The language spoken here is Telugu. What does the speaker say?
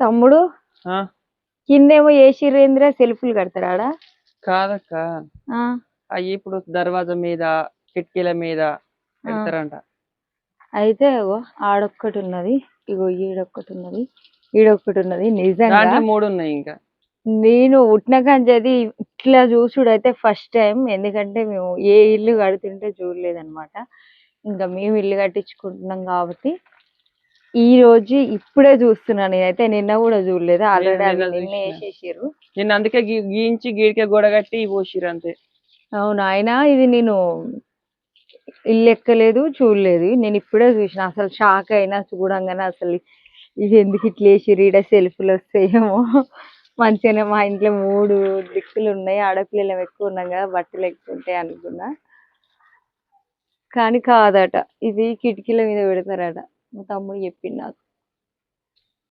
తమ్ముడు? కిందేమో ఏసిరేంద్ర సెల్ఫ్లు కడతాడా కాదక్క. ఆ, అవి ఇప్పుడు దర్వాజా మీద కిటికీల మీద పెడతారంట. అయితే ఆడొక్కటి ఉన్నది. ఇగో ఈడొక్కటి ఉన్నది. ఈడొక్కటి ఉన్నది. నిజంగా? మూడు ఉన్నాయి ఇంకా. నేను ఉట్టిన కంచేది ఇట్లా చూసుడు అయితే ఫస్ట్ టైం. ఎందుకంటే మేము ఏ ఇల్లు కడుతుంటే చూడలేదన్నమాట. ఇంకా మేము ఇల్లు కట్టించుకుంటున్నాం కాబట్టి. ఈ రోజు ఇప్పుడే చూస్తున్నాను నేనైతే నిన్న కూడా చూడలేదు. ఆల్రెడీ నిన్న అవి నిన్న చూసిన. వేసేసారు నిన్న అందుకే గీయించి గీడికే గోడ కట్టి పోసిరు అంతే. అవును? అయినా ఇది నేను ఇల్లు ఎక్కలేదు చూడలేదు. నేను ఇప్పుడే చూసిన. అసలు షాక్ అయినా చూడంగానే అసలు ఇది ఎందుకు ఇట్లా వేసిర్రు? ఈడ సెల్ఫ్లు వస్తాయేమో. మంచిగానే మా ఇంట్లో మూడు దిక్కులు ఉన్నాయి. ఆడపిల్లలు ఎక్కువ ఉన్నాం కదా బట్టలు ఎక్కువ ఉంటాయి అనుకున్నా. కానీ కాదట. ఇది కిటికీల మీద పెడతారట. మా తమ్ముడు చెప్పిండు నాకు.